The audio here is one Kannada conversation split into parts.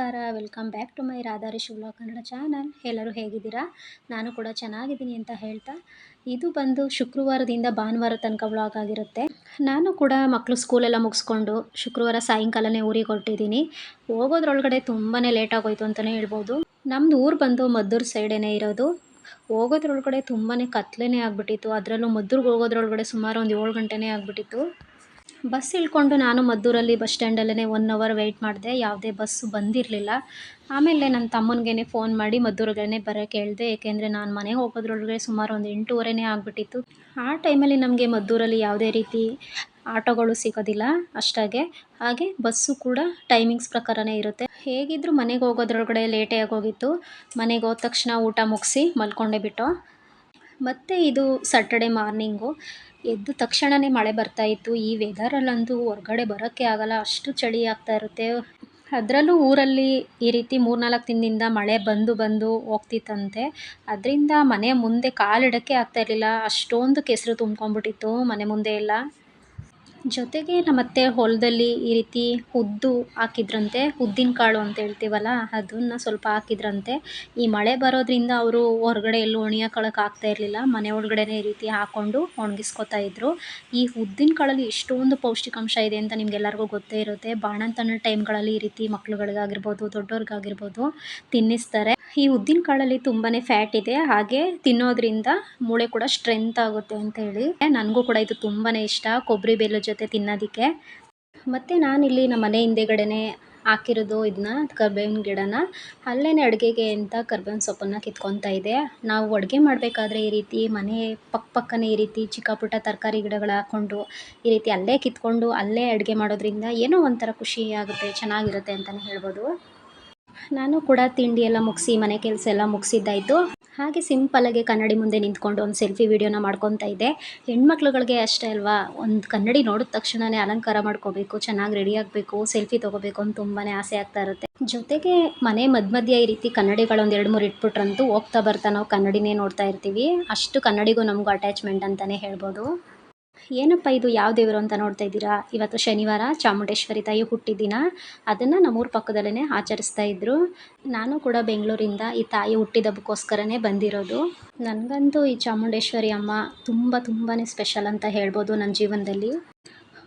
ನಮಸ್ಕಾರ. ವೆಲ್ಕಮ್ ಬ್ಯಾಕ್ ಟು ಮೈ ರಾಧಾರಿ ಶಿವಲಾಗ್ ಕನ್ನಡ ಚಾನಲ್. ಎಲ್ಲರೂ ಹೇಗಿದ್ದೀರಾ? ನಾನು ಕೂಡ ಚೆನ್ನಾಗಿದ್ದೀನಿ ಅಂತ ಹೇಳ್ತಾ. ಇದು ಬಂದು ಶುಕ್ರವಾರದಿಂದ ಭಾನುವಾರ ತನಕ ವ್ಲಾಗ್ ಆಗಿರುತ್ತೆ. ನಾನು ಕೂಡ ಮಕ್ಕಳು ಸ್ಕೂಲೆಲ್ಲ ಮುಗಿಸ್ಕೊಂಡು ಶುಕ್ರವಾರ ಸಾಯಂಕಾಲನೇ ಊರಿಗೆ ಹೊರಟಿದ್ದೀನಿ. ಹೋಗೋದ್ರೊಳಗಡೆ ತುಂಬಾ ಲೇಟ್ ಆಗೋಯ್ತು ಅಂತಲೇ ಹೇಳ್ಬೋದು. ನಮ್ಮದು ಊರು ಬಂದು ಮದ್ದೂರು ಸೈಡೇನೇ ಇರೋದು. ಹೋಗೋದ್ರೊಳಗಡೆ ತುಂಬಾ ಕತ್ಲೇ ಆಗಿಬಿಟ್ಟಿತ್ತು. ಅದರಲ್ಲೂ ಮದ್ದೂರಿಗೆ ಹೋಗೋದ್ರೊಳಗಡೆ ಸುಮಾರು ಒಂದು ಏಳು ಗಂಟೆನೇ ಆಗಿಬಿಟ್ಟಿತ್ತು. ಬಸ್ ಇಳ್ಕೊಂಡು ನಾನು ಮದ್ದೂರಲ್ಲಿ ಬಸ್ ಸ್ಟ್ಯಾಂಡಲ್ಲೇ ಒನ್ ಅವರ್ ವೆಯ್ಟ್ ಮಾಡಿದೆ. ಯಾವುದೇ ಬಸ್ಸು ಬಂದಿರಲಿಲ್ಲ. ಆಮೇಲೆ ನನ್ನ ತಮ್ಮನಿಗೆ ಫೋನ್ ಮಾಡಿ ಮದ್ದೂರಿಗೇ ಬರೋಕ್ಕೆ ಹೇಳಿದೆ. ಏಕೆಂದರೆ ನಾನು ಮನೆಗೆ ಹೋಗೋದ್ರೊಳಗೆ ಸುಮಾರು ಒಂದು ಎಂಟೂವರೆನೇ ಆಗಿಬಿಟ್ಟಿತ್ತು. ಆ ಟೈಮಲ್ಲಿ ನಮಗೆ ಮದ್ದೂರಲ್ಲಿ ಯಾವುದೇ ರೀತಿ ಆಟೋಗಳು ಸಿಗೋದಿಲ್ಲ ಅಷ್ಟಾಗೆ. ಹಾಗೆ ಬಸ್ಸು ಕೂಡ ಟೈಮಿಂಗ್ಸ್ ಪ್ರಕಾರನೇ ಇರುತ್ತೆ. ಹೇಗಿದ್ದರೂ ಮನೆಗೆ ಹೋಗೋದ್ರೊಳಗಡೆ ಲೇಟೇ ಆಗೋಗಿತ್ತು ಮನೆಗೆ ಹೋದ ತಕ್ಷಣ ಊಟ ಮುಗಿಸಿ ಮಲ್ಕೊಂಡೇ ಬಿಟ್ಟು. ಮತ್ತು ಇದು ಸ್ಯಾಟರ್ಡೆ ಮಾರ್ನಿಂಗು ಎದ್ದ ತಕ್ಷಣವೇ ಮಳೆ ಬರ್ತಾ ಇತ್ತು. ಈ ವೆದರಲ್ಲಂತೂ ಹೊರ್ಗಡೆ ಬರೋಕ್ಕೆ ಆಗಲ್ಲ. ಅಷ್ಟು ಚಳಿ ಆಗ್ತಾ ಇರುತ್ತೆ. ಅದರಲ್ಲೂ ಊರಲ್ಲಿ ಈ ರೀತಿ ಮೂರ್ನಾಲ್ಕು ದಿನದಿಂದ ಮಳೆ ಬಂದು ಬಂದು ಹೋಗ್ತಿತ್ತಂತೆ. ಅದರಿಂದ ಮನೆ ಮುಂದೆ ಕಾಲಿಡೋಕ್ಕೆ ಆಗ್ತಾ ಇರಲಿಲ್ಲ. ಅಷ್ಟೊಂದು ಕೆಸರು ತುಂಬ್ಕೊಂಡ್ಬಿಟ್ಟಿತ್ತು ಮನೆ ಮುಂದೆ ಎಲ್ಲ. ಜೊತೆಗೆ ನಮ್ಮತ್ತೆ ಹೊಲದಲ್ಲಿ ಈ ರೀತಿ ಉದ್ದು ಹಾಕಿದ್ರಂತೆ ಉದ್ದಿನ ಕಾಳು ಅಂತ ಹೇಳ್ತೀವಲ್ಲ, ಅದನ್ನು ಸ್ವಲ್ಪ ಹಾಕಿದ್ರಂತೆ. ಈ ಮಳೆ ಬರೋದ್ರಿಂದ ಅವರು ಹೊರಗಡೆ ಎಲ್ಲೂ ಒಣಗ್ಯಾಕೊಳ್ಳೋಕೆ ಆಗ್ತಾ ಇರಲಿಲ್ಲ, ಮನೆ ಒಳಗಡೆನೇ ಈ ರೀತಿ ಹಾಕ್ಕೊಂಡು ಒಣಗಿಸ್ಕೊತಾ ಇದ್ರು. ಈ ಉದ್ದಿನ ಕಾಳಲ್ಲಿ ಎಷ್ಟೊಂದು ಪೌಷ್ಟಿಕಾಂಶ ಇದೆ ಅಂತ ನಿಮ್ಗೆಲ್ಲರಿಗೂ ಗೊತ್ತೇ ಇರುತ್ತೆ. ಬಾಣಂತನ ಟೈಮ್ಗಳಲ್ಲಿ ಈ ರೀತಿ ಮಕ್ಳುಗಳಿಗಾಗಿರ್ಬೋದು ದೊಡ್ಡವ್ರಿಗಾಗಿರ್ಬೋದು ತಿನ್ನಿಸ್ತಾರೆ. ಈ ಉದ್ದಿನ ಕಾಳಲ್ಲಿ ತುಂಬಾ ಫ್ಯಾಟ್ ಇದೆ, ಹಾಗೆ ತಿನ್ನೋದ್ರಿಂದ ಮೂಳೆ ಕೂಡ ಸ್ಟ್ರೆಂತ್ ಆಗುತ್ತೆ ಅಂತ ಹೇಳಿ. ನನಗೂ ಕೂಡ ಇದು ತುಂಬಾ ಇಷ್ಟ ಕೊಬ್ಬರಿ ಬೇಲು ಜೊತೆ ತಿನ್ನೋದಕ್ಕೆ. ಮತ್ತು ನಾನಿಲ್ಲಿ ನಮ್ಮ ಮನೆ ಹಿಂದೆಗಡೆನೆ ಹಾಕಿರೋದು ಇದನ್ನ ಕರ್ಬೇವಿನ ಗಿಡನ. ಅಲ್ಲೇ ಅಡುಗೆಗೆ ಅಂತ ಕರ್ಬೇವಿನ ಸೊಪ್ಪನ್ನು ಕಿತ್ಕೊತಾ ಇದೆ. ನಾವು ಅಡುಗೆ ಮಾಡಬೇಕಾದ್ರೆ ಈ ರೀತಿ ಮನೆ ಪಕ್ಕ ಪಕ್ಕನೇ ಈ ರೀತಿ ಚಿಕ್ಕ ಪುಟ್ಟ ತರಕಾರಿ ಗಿಡಗಳು ಹಾಕ್ಕೊಂಡು ಈ ರೀತಿ ಅಲ್ಲೇ ಕಿತ್ಕೊಂಡು ಅಲ್ಲೇ ಅಡುಗೆ ಮಾಡೋದ್ರಿಂದ ಏನೋ ಒಂಥರ ಖುಷಿ ಆಗುತ್ತೆ, ಚೆನ್ನಾಗಿರುತ್ತೆ ಅಂತಲೇ ಹೇಳ್ಬೋದು. ನಾನು ಕೂಡ ತಿಂಡಿ ಎಲ್ಲ ಮುಗಿಸಿ, ಮನೆ ಕೆಲಸ ಎಲ್ಲ ಮುಗಿಸಿದ್ದಾಯಿತು. ಹಾಗೆ ಸಿಂಪಲಾಗಿ ಕನ್ನಡಿ ಮುಂದೆ ನಿಂತ್ಕೊಂಡು ಒಂದು ಸೆಲ್ಫಿ ವೀಡಿಯೋನ ಮಾಡ್ಕೊತಾ ಇದ್ದೆ. ಹೆಣ್ಮಕ್ಳುಗಳಿಗೆ ಅಷ್ಟೇ ಅಲ್ವಾ? ಒಂದು ಕನ್ನಡಿ ನೋಡಿದ ತಕ್ಷಣವೇ ಅಲಂಕಾರ ಮಾಡ್ಕೋಬೇಕು, ಚೆನ್ನಾಗಿ ರೆಡಿ ಆಗಬೇಕು ಸೆಲ್ಫಿ ತೊಗೋಬೇಕು ಅಂತ ತುಂಬಾ ಆಸೆ ಆಗ್ತಾ ಇರುತ್ತೆ. ಜೊತೆಗೆ ಮನೆ ಮಧ್ಯ ಮಧ್ಯ ಈ ರೀತಿ ಕನ್ನಡಿಗಳು ಒಂದು ಎರಡು ಮೂರು ಇಟ್ಬಿಟ್ರಂತೂ ಹೋಗ್ತಾ ಬರ್ತಾ ನಾವು ಕನ್ನಡಿನೇ ನೋಡ್ತಾ ಇರ್ತೀವಿ. ಅಷ್ಟು ಕನ್ನಡಿಗೂ ನಮಗೂ ಅಟ್ಯಾಚ್ಮೆಂಟ್ ಅಂತಲೇ ಹೇಳ್ಬೋದು. ಏನಪ್ಪ ಇದು ಯಾವ ದೇವರು ಅಂತ ನೋಡ್ತಾ ಇದ್ದೀರಾ? ಇವತ್ತು ಶನಿವಾರ, ಚಾಮುಂಡೇಶ್ವರಿ ತಾಯಿ ಹುಟ್ಟಿದಿನ ಅದನ್ನು ನಮ್ಮೂರ ಪಕ್ಕದಲ್ಲೇ ಆಚರಿಸ್ತಾ ಇದ್ದರು ನಾನು ಕೂಡ ಬೆಂಗಳೂರಿಂದ ಈ ತಾಯಿ ಹುಟ್ಟಿದಬ್ಬಕ್ಕೋಸ್ಕರನೇ ಬಂದಿರೋದು. ನನಗಂತೂ ಈ ಚಾಮುಂಡೇಶ್ವರಿ ಅಮ್ಮ ತುಂಬ ತುಂಬಾ ಸ್ಪೆಷಲ್ ಅಂತ ಹೇಳ್ಬೋದು ನನ್ನ ಜೀವನದಲ್ಲಿ.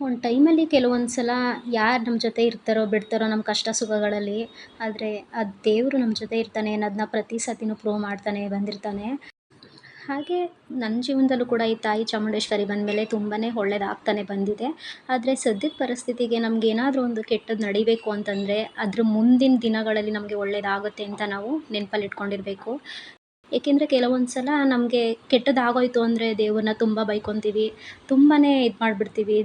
ಒಂದು ಟೈಮಲ್ಲಿ ಕೆಲವೊಂದು ಸಲ ಯಾರು ನಮ್ಮ ಜೊತೆ ಇರ್ತಾರೋ, ಬಿಡ್ತಾರೋ ನಮ್ಮ ಕಷ್ಟ ಸುಖಗಳಲ್ಲಿ, ಆದರೆ ಆ ದೇವರು ನಮ್ಮ ಜೊತೆ ಇರ್ತಾನೆ ಅನ್ನೋದನ್ನ ಪ್ರತಿ ಸತಿನೂ ಪ್ರೂವ್ ಮಾಡ್ತಾನೆ ಬಂದಿರ್ತಾನೆ. ಹಾಗೆ ನನ್ನ ಜೀವನದಲ್ಲೂ ಕೂಡ ಈ ತಾಯಿ ಚಾಮುಂಡೇಶ್ವರಿ ಬಂದಮೇಲೆ ತುಂಬಾ ಒಳ್ಳೇದಾಗ್ತಾನೆ ಬಂದಿದೆ. ಆದರೆ ಸದ್ಯದ ಪರಿಸ್ಥಿತಿಗೆ ನಮ್ಗೆ ಏನಾದರೂ ಒಂದು ಕೆಟ್ಟದ್ದು ನಡಿಬೇಕು ಅಂತಂದರೆ ಅದ್ರ ಮುಂದಿನ ದಿನಗಳಲ್ಲಿ ನಮಗೆ ಒಳ್ಳೆಯದಾಗುತ್ತೆ ಅಂತ ನಾವು ನೆನಪಲ್ಲಿ ಇಟ್ಕೊಂಡಿರಬೇಕು. ಏಕೆಂದರೆ ಕೆಲವೊಂದು ಸಲ ನಮಗೆ ಕೆಟ್ಟದಾಗೋಯ್ತು ಅಂದರೆ ದೇವ್ರನ್ನ ತುಂಬ ಬೈಕೊತೀವಿ ತುಂಬಾ ಇದು ಮಾಡಿಬಿಡ್ತೀವಿ,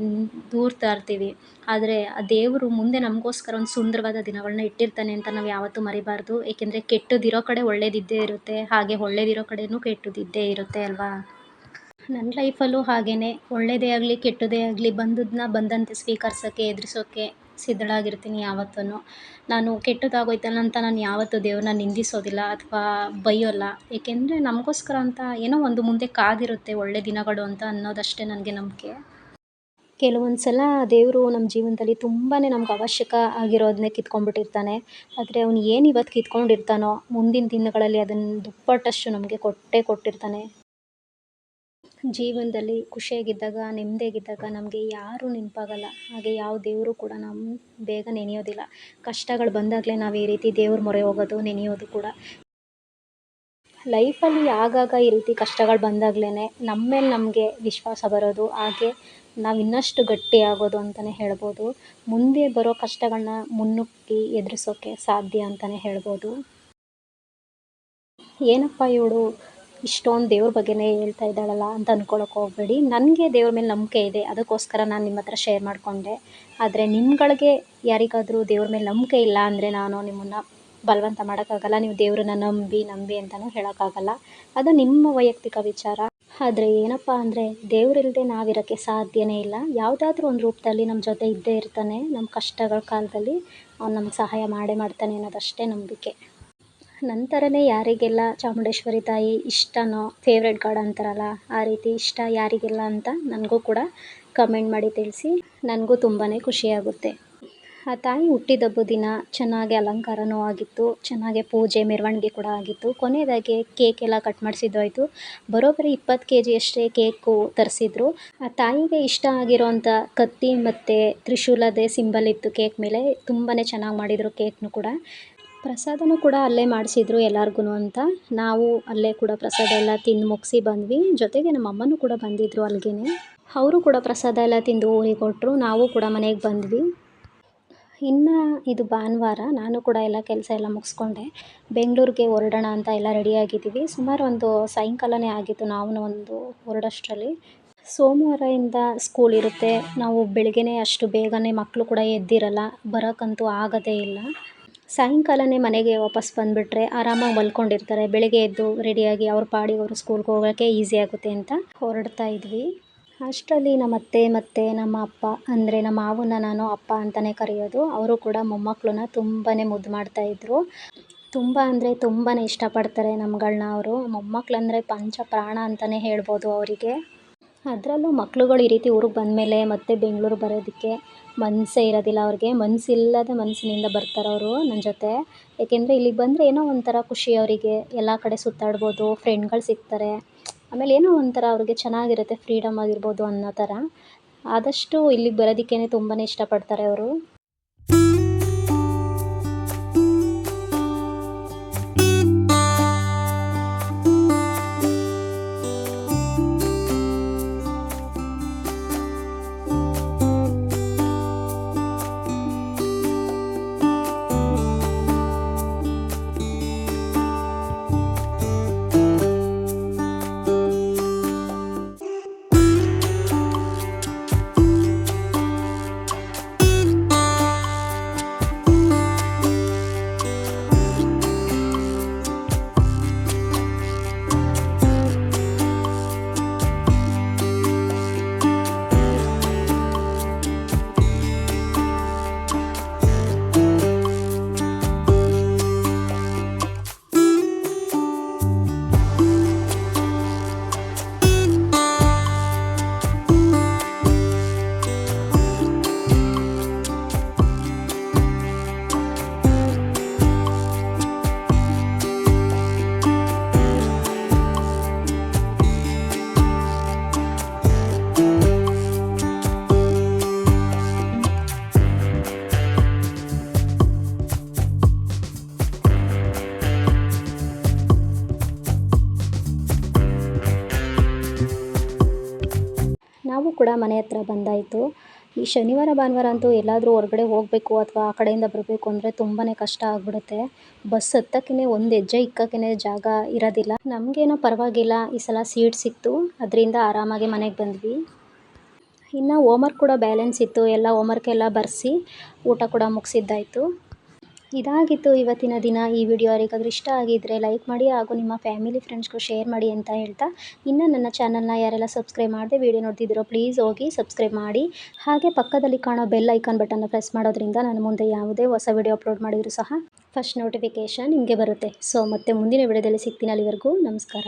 ದೂರ ಇರ್ತೀವಿ ಆದರೆ ಆ ದೇವರು ಮುಂದೆ ನಮಗೋಸ್ಕರ ಒಂದು ಸುಂದರವಾದ ದಿನಗಳನ್ನ ಇಟ್ಟಿರ್ತಾನೆ ಅಂತ ನಾವು ಯಾವತ್ತೂ ಮರಿಬಾರ್ದು. ಏಕೆಂದರೆ ಕೆಟ್ಟದಿರೋ ಕಡೆ ಒಳ್ಳೇದಿದ್ದೇ ಇರುತ್ತೆ, ಹಾಗೆ ಒಳ್ಳೇದಿರೋ ಕಡೆಯೂ ಕೆಟ್ಟದಿದ್ದೇ ಇರುತ್ತೆ ಅಲ್ವಾ? ನನ್ನ ಲೈಫಲ್ಲೂ ಹಾಗೇ ಒಳ್ಳೆಯದೇ ಆಗಲಿ ಕೆಟ್ಟದೇ ಆಗಲಿ ಬಂದದನ್ನ ಬಂದಂತೆ ಸ್ವೀಕರಿಸೋಕ್ಕೆ ಎದುರಿಸೋಕ್ಕೆ ಸಿದ್ಧಳಾಗಿರ್ತೀನಿ ಯಾವತ್ತೂ ನಾನು ಕೆಟ್ಟದಾಗೋಯ್ತಲ್ಲ ಅಂತ ನಾನು ಯಾವತ್ತೂ ದೇವ್ರನ್ನ ನಿಂದಿಸೋದಿಲ್ಲ ಅಥವಾ ಬೈಯೋಲ್ಲ. ಏಕೆಂದರೆ ನಮಗೋಸ್ಕರ ಅಂತ ಏನೋ ಒಂದು ಮುಂದೆ ಕಾದಿರುತ್ತೆ ಒಳ್ಳೆ ದಿನಗಳು ಅಂತ ಅನ್ನೋದಷ್ಟೇ ನನಗೆ ನಂಬಿಕೆ. ಕೆಲವೊಂದು ಸಲ ದೇವರು ನಮ್ಮ ಜೀವನದಲ್ಲಿ ತುಂಬಾ ನಮ್ಗೆ ಅವಶ್ಯಕ ಆಗಿರೋದನ್ನೇ ಕಿತ್ಕೊಂಡ್ಬಿಟ್ಟಿರ್ತಾನೆ. ಆದರೆ ಅವ್ನು ಏನು ಇವತ್ತು ಕಿತ್ಕೊಂಡಿರ್ತಾನೋ ಮುಂದಿನ ದಿನಗಳಲ್ಲಿ ಅದನ್ನು ದುಪ್ಪಟ್ಟಷ್ಟು ನಮಗೆ ಕೊಟ್ಟೇ ಕೊಟ್ಟಿರ್ತಾನೆ. ಜೀವನದಲ್ಲಿ ಖುಷಿಯಾಗಿದ್ದಾಗ, ನೆಮ್ಮದಿಯಾಗಿದ್ದಾಗ ನಮಗೆ ಯಾರೂ ನೆನಪಾಗಲ್ಲ. ಹಾಗೆ ಯಾವ ದೇವರು ಕೂಡ ನಮ್ಮ ಬೇಗ ನೆನೆಯೋದಿಲ್ಲ. ಕಷ್ಟಗಳು ಬಂದಾಗಲೇ ನಾವು ಈ ರೀತಿ ದೇವ್ರ ಮೊರೆ ಹೋಗೋದು, ನೆನೆಯೋದು ಕೂಡ. ಲೈಫಲ್ಲಿ ಆಗಾಗ ಈ ರೀತಿ ಕಷ್ಟಗಳು ಬಂದಾಗ್ಲೇ ನಮ್ಮ ಮೇಲೆ ನಮಗೆ ವಿಶ್ವಾಸ ಬರೋದು, ಹಾಗೆ ನಾವು ಇನ್ನಷ್ಟು ಗಟ್ಟಿ ಆಗೋದು ಅಂತಲೇ ಹೇಳ್ಬೋದು. ಮುಂದೆ ಬರೋ ಕಷ್ಟಗಳನ್ನ ಮುನ್ನುಗ್ಗಿ ಎದುರಿಸೋಕ್ಕೆ ಸಾಧ್ಯ ಅಂತಲೇ ಹೇಳ್ಬೋದು. ಏನಪ್ಪ ಇವಳು? ಇಷ್ಟೊಂದು ದೇವ್ರ ಬಗ್ಗೆನೇ ಹೇಳ್ತಾ ಇದ್ದಾಳಲ್ಲ ಅಂತ ಅಂದ್ಕೊಳಕ್ಕೆ ಹೋಗಬೇಡಿ. ನನಗೆ ದೇವ್ರ ಮೇಲೆ ನಂಬಿಕೆ ಇದೆ. ಅದಕ್ಕೋಸ್ಕರ ನಾನು ನಿಮ್ಮ ಹತ್ರ ಶೇರ್ ಮಾಡಿಕೊಂಡೆ. ಆದರೆ ನಿಮ್ಗಳಿಗೆ ಯಾರಿಗಾದರೂ ದೇವ್ರ ಮೇಲೆ ನಂಬಿಕೆ ಇಲ್ಲ ಅಂದರೆ ನಾನು ನಿಮ್ಮನ್ನು ಬಲವಂತ ಮಾಡೋಕ್ಕಾಗಲ್ಲ. ನೀವು ದೇವ್ರನ್ನ ನಂಬಿ ನಂಬಿ ಅಂತಲೂ ಹೇಳೋಕ್ಕಾಗಲ್ಲ. ಅದು ನಿಮ್ಮ ವೈಯಕ್ತಿಕ ವಿಚಾರ. ಆದರೆ ಏನಪ್ಪ ಅಂದರೆ ದೇವರಿಲ್ಲದೆ ನಾವಿರೋಕ್ಕೆ ಸಾಧ್ಯನೇ ಇಲ್ಲ. ಯಾವುದಾದ್ರೂ ಒಂದು ರೂಪದಲ್ಲಿ ನಮ್ಮ ಜೊತೆ ಇದ್ದೇ ಇರ್ತಾನೆ. ನಮ್ಮ ಕಷ್ಟಗಳ ಕಾಲದಲ್ಲಿ ಅವ್ನು ನಮ್ಗೆ ಸಹಾಯ ಮಾಡೇ ಮಾಡ್ತಾನೆ ಅನ್ನೋದಷ್ಟೇ ನಂಬಿಕೆ. ನಂತರನೇ ಯಾರಿಗೆಲ್ಲ ಚಾಮುಂಡೇಶ್ವರಿ ತಾಯಿ ಇಷ್ಟನೋ ಫೇವ್ರೆಟ್ ಗಾಡ್ ಅಂತಾರಲ್ಲ, ಆ ರೀತಿ ಇಷ್ಟ ಯಾರಿಗೆಲ್ಲ ಅಂತ ನನಗೂ ಕೂಡ ಕಮೆಂಟ್ ಮಾಡಿ ತಿಳಿಸಿ. ನನಗೂ ತುಂಬಾ ಖುಷಿಯಾಗುತ್ತೆ. ಆ ತಾಯಿ ಹುಟ್ಟಿದಬ್ಬ ದಿನ ಚೆನ್ನಾಗಿ ಅಲಂಕಾರನೂ ಆಗಿತ್ತು, ಚೆನ್ನಾಗಿ ಪೂಜೆ ಮೆರವಣಿಗೆ ಕೂಡ ಆಗಿತ್ತು. ಕೊನೆಯದಾಗಿ ಕೇಕ್ ಎಲ್ಲ ಕಟ್ ಮಾಡಿಸಿದ್ದು ಬರೋಬ್ಬರಿ ಇಪ್ಪತ್ತು ಕೆ ಜಿಯಷ್ಟೇ ಕೇಕು ತರಿಸಿದ್ರು. ಆ ತಾಯಿಗೆ ಇಷ್ಟ ಆಗಿರೋವಂಥ ಕತ್ತಿ ಮತ್ತು ತ್ರಿಶೂಲದೇ ಸಿಂಬಲ್ ಇತ್ತು ಕೇಕ್ ಮೇಲೆ. ತುಂಬಾ ಚೆನ್ನಾಗಿ ಮಾಡಿದರು ಕೇಕ್ನು ಕೂಡ. ಪ್ರಸಾದನೂ ಕೂಡ ಅಲ್ಲೇ ಮಾಡಿಸಿದ್ರು ಎಲ್ಲರಿಗೂ ಅಂತ. ನಾವು ಅಲ್ಲೇ ಕೂಡ ಪ್ರಸಾದ ಎಲ್ಲ ತಿಂದು ಮುಗಿಸಿ ಬಂದ್ವಿ. ಜೊತೆಗೆ ನಮ್ಮ ಅಮ್ಮನೂ ಕೂಡ ಬಂದಿದ್ದರು ಅಲ್ಲಿಗೆ ಅವರು ಕೂಡ ಪ್ರಸಾದ ಎಲ್ಲ ತಿಂದು ಊರಿಗೆ ಕೊಟ್ಟರು ನಾವು ಕೂಡ ಮನೆಗೆ ಬಂದ್ವಿ. ಇನ್ನು ಇದು ಭಾನುವಾರ ನಾನು ಕೂಡ ಎಲ್ಲ ಕೆಲಸ ಎಲ್ಲ ಮುಗಿಸ್ಕೊಂಡೆ. ಬೆಂಗಳೂರಿಗೆ ಹೊರಡೋಣ ಅಂತ ಎಲ್ಲ ರೆಡಿಯಾಗಿದ್ದೀವಿ ಸುಮಾರು ಒಂದು ಸಾಯಂಕಾಲನೇ ಆಗಿತ್ತು ನಾವು ಒಂದು ಹೊರಡೋಷ್ಟರಲ್ಲಿ. ಸೋಮವಾರದಿಂದ ಸ್ಕೂಲ್ ಇರುತ್ತೆ. ನಾವು ಬೆಳಗ್ಗೆನೇ ಅಷ್ಟು ಬೇಗನೆ ಮಕ್ಕಳು ಕೂಡ ಎದ್ದಿರಲ್ಲ. ಬರೋಕ್ಕಂತೂ ಆಗೋದೇ ಇಲ್ಲ. ಸಾಯಂಕಾಲನೇ ಮನೆಗೆ ವಾಪಸ್ ಬಂದುಬಿಟ್ರೆ ಆರಾಮಾಗಿ ಮಲ್ಕೊಂಡಿರ್ತಾರೆ. ಬೆಳಗ್ಗೆ ಎದ್ದು ರೆಡಿಯಾಗಿ ಅವ್ರ ಪಾಡಿಗೆ ಅವರು ಸ್ಕೂಲ್ಗೆ ಹೋಗೋಕ್ಕೆ ಈಸಿ ಆಗುತ್ತೆ ಅಂತ ಹೊರಡ್ತಾ ಇದ್ವಿ. ಅಷ್ಟರಲ್ಲಿ ನಮ್ಮ ಅತ್ತೆ ಮತ್ತು ನಮ್ಮ ಅಪ್ಪ, ಅಂದರೆ ನಮ್ಮ ಮಾವನ್ನ ನಾನು ಅಪ್ಪ ಅಂತಲೇ ಕರೆಯೋದು. ಅವರು ಕೂಡ ಮೊಮ್ಮಕ್ಕಳನ್ನ ತುಂಬಾ ಮುದ್ದು ಮಾಡ್ತಾಯಿದ್ರು ತುಂಬ ಅಂದರೆ ತುಂಬಾ ಇಷ್ಟಪಡ್ತಾರೆ ನಮ್ಗಳನ್ನ ಅವರು. ಮೊಮ್ಮಕ್ಕಳಂದ್ರೆ ಪಂಚ ಪ್ರಾಣ ಅಂತಲೇ ಹೇಳ್ಬೋದು ಅವರಿಗೆ. ಅದರಲ್ಲೂ ಮಕ್ಳುಗಳು ಈ ರೀತಿ ಊರಿಗೆ ಬಂದಮೇಲೆ ಮತ್ತೆ ಬೆಂಗಳೂರು ಬರೋದಕ್ಕೆ ಮನಸ್ಸೇ ಇರೋದಿಲ್ಲ ಅವ್ರಿಗೆ. ಮನಸ್ಸಿಲ್ಲದ ಮನಸ್ಸಿನಿಂದ ಬರ್ತಾರೆ ಅವರು ನನ್ನ ಜೊತೆ. ಏಕೆಂದರೆ ಇಲ್ಲಿಗೆ ಬಂದರೆ ಏನೋ ಒಂಥರ ಖುಷಿ ಅವರಿಗೆ. ಎಲ್ಲ ಕಡೆ ಸುತ್ತಾಡ್ಬೋದು ಫ್ರೆಂಡ್ಗಳು ಸಿಗ್ತಾರೆ. ಆಮೇಲೆ ಏನೋ ಒಂಥರ ಅವ್ರಿಗೆ ಚೆನ್ನಾಗಿರುತ್ತೆ ಫ್ರೀಡಮ್ ಆಗಿರ್ಬೋದು ಅನ್ನೋ ಥರ. ಆದಷ್ಟು ಇಲ್ಲಿಗೆ ಬರೋದಕ್ಕೇ ತುಂಬಾ ಇಷ್ಟಪಡ್ತಾರೆ ಅವರು. ಕೂಡ ಮನೆ ಹತ್ರ ಬಂದಾಯಿತು. ಈ ಶನಿವಾರ, ಭಾನುವಾರ ಅಂತೂ ಎಲ್ಲಾದರೂ ಹೊರಗಡೆ ಹೋಗಬೇಕು ಅಥವಾ ಆ ಕಡೆಯಿಂದ ಬರಬೇಕು ಅಂದರೆ ತುಂಬಾ ಕಷ್ಟ ಆಗಿಬಿಡುತ್ತೆ. ಬಸ್ ಹತ್ತಕ್ಕೇ ಒಂದು ಹೆಜ್ಜೆ ಇಕ್ಕಕ್ಕೇ ಜಾಗ ಇರೋದಿಲ್ಲ. ನಮಗೇನೋ ಪರವಾಗಿಲ್ಲ, ಈ ಸಲ ಸೀಟ್ ಸಿಕ್ತು. ಅದರಿಂದ ಆರಾಮಾಗಿ ಮನೆಗೆ ಬಂದ್ವಿ. ಇನ್ನು ಹೋಮ್ವರ್ಕ್ ಕೂಡ ಬ್ಯಾಲೆನ್ಸ್ ಇತ್ತು. ಎಲ್ಲ ಹೋಮ್ವರ್ಕ್ ಬರೆಸಿ ಊಟ ಕೂಡ ಮುಗಿಸಿದ್ದಾಯಿತು. ಇದಾಗಿತ್ತು ಇವತ್ತಿನ ದಿನ. ಈ ವಿಡಿಯೋ ಯಾರಿಗಾದರೂ ಇಷ್ಟ ಆಗಿದ್ದರೆ ಲೈಕ್ ಮಾಡಿ ಹಾಗೂ ನಿಮ್ಮ ಫ್ಯಾಮಿಲಿ ಫ್ರೆಂಡ್ಸ್ಗೂ ಶೇರ್ ಮಾಡಿ ಅಂತ ಹೇಳ್ತಾ ಇನ್ನು ನನ್ನ ಚಾನಲ್ನ ಯಾರೆಲ್ಲ ಸಬ್ಸ್ಕ್ರೈಬ್ ಮಾಡದೆ ವಿಡಿಯೋ ನೋಡ್ತಿದ್ದೀರೋ ಪ್ಲೀಸ್ ಹೋಗಿ ಸಬ್ಸ್ಕ್ರೈಬ್ ಮಾಡಿ. ಹಾಗೆ ಪಕ್ಕದಲ್ಲಿ ಕಾಣೋ ಬೆಲ್ ಐಕಾನ್ ಬಟನ್ನ ಪ್ರೆಸ್ ಮಾಡೋದ್ರಿಂದ ನಾನು ಮುಂದೆ ಯಾವುದೇ ಹೊಸ ವಿಡಿಯೋ ಅಪ್ಲೋಡ್ ಮಾಡಿದರೂ ಸಹ ಫಸ್ಟ್ ನೋಟಿಫಿಕೇಷನ್ ನಿಮಗೆ ಬರುತ್ತೆ. ಸೊ ಮತ್ತೆ ಮುಂದಿನ ವಿಡಿಯೋದಲ್ಲಿ ಸಿಗ್ತೀನಿ ಅಲ್ಲಿವರೆಗೂ. ನಮಸ್ಕಾರ.